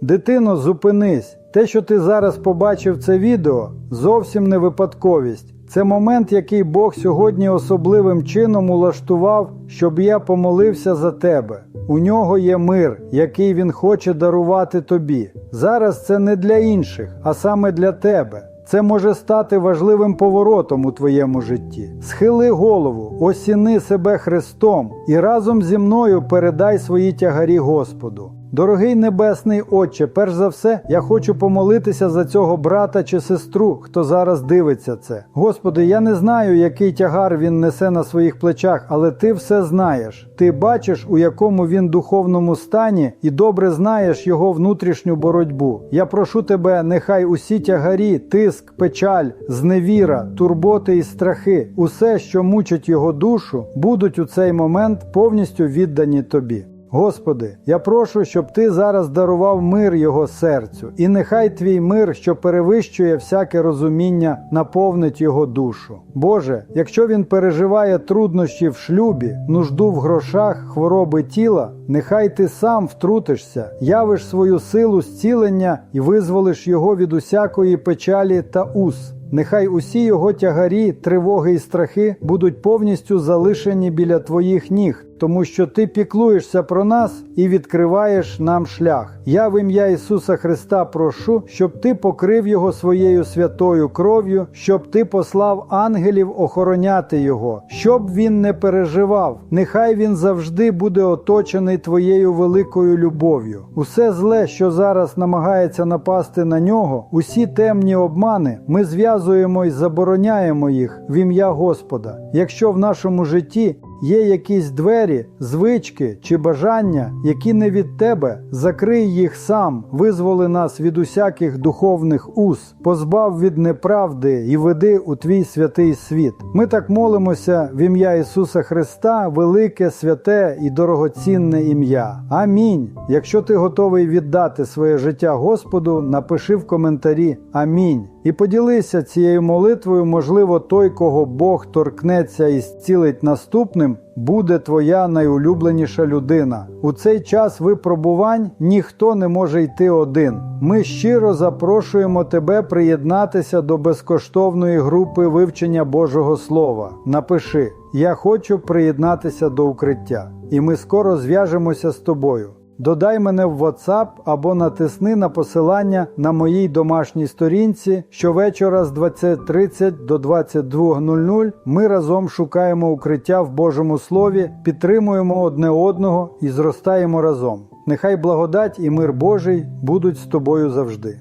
Дитино, зупинись. Те, що ти зараз побачив це відео, зовсім не випадковість. Це момент, який Бог сьогодні особливим чином улаштував, щоб я помолився за тебе. У нього є мир, який він хоче дарувати тобі. Зараз це не для інших, а саме для тебе. Це може стати важливим поворотом у твоєму житті. Схили голову, осіни себе Христом і разом зі мною передай свої тягарі Господу. Дорогий Небесний Отче, перш за все, я хочу помолитися за цього брата чи сестру, хто зараз дивиться це. Господи, я не знаю, який тягар він несе на своїх плечах, але ти все знаєш. Ти бачиш, у якому він духовному стані, і добре знаєш його внутрішню боротьбу. Я прошу тебе, нехай усі тягарі, тиск, печаль, зневіра, турботи і страхи, усе, що мучить його душу, будуть у цей момент повністю віддані тобі. Господи, я прошу, щоб Ти зараз дарував мир його серцю, і нехай твій мир, що перевищує всяке розуміння, наповнить його душу. Боже, якщо він переживає труднощі в шлюбі, нужду в грошах, хвороби тіла, нехай ти сам втрутишся, явиш свою силу зцілення і визволиш його від усякої печалі та ус. Нехай усі його тягарі, тривоги і страхи будуть повністю залишені біля твоїх ніг, тому що ти піклуєшся про нас і відкриваєш нам шлях. Я в ім'я Ісуса Христа прошу, щоб ти покрив його своєю святою кров'ю, щоб ти послав ангелів охороняти його, щоб він не переживав. Нехай він завжди буде оточений твоєю великою любов'ю. Усе зле, що зараз намагається напасти на нього, усі темні обмани, ми зв'язуємо і забороняємо їх в ім'я Господа. Якщо в нашому житті є якісь двері, звички чи бажання, які не від тебе, закрий їх сам, визволи нас від усяких духовних уз, позбав від неправди і веди у твій святий світ. Ми так молимося в ім'я Ісуса Христа, велике, святе і дорогоцінне ім'я. Амінь. Якщо ти готовий віддати своє життя Господу, напиши в коментарі Амінь. І поділися цією молитвою, можливо, той, кого Бог торкнеться і зцілить наступним, буде твоя найулюбленіша людина. У цей час випробувань ніхто не може йти один. Ми щиро запрошуємо тебе приєднатися до безкоштовної групи вивчення Божого Слова. Напиши: Я хочу приєднатися до укриття, і ми скоро зв'яжемося з тобою. Додай мене в WhatsApp або натисни на посилання на моїй домашній сторінці. Щовечора з 20.30 до 22.00 ми разом шукаємо укриття в Божому Слові, підтримуємо одне одного і зростаємо разом. Нехай благодать і мир Божий будуть з тобою завжди.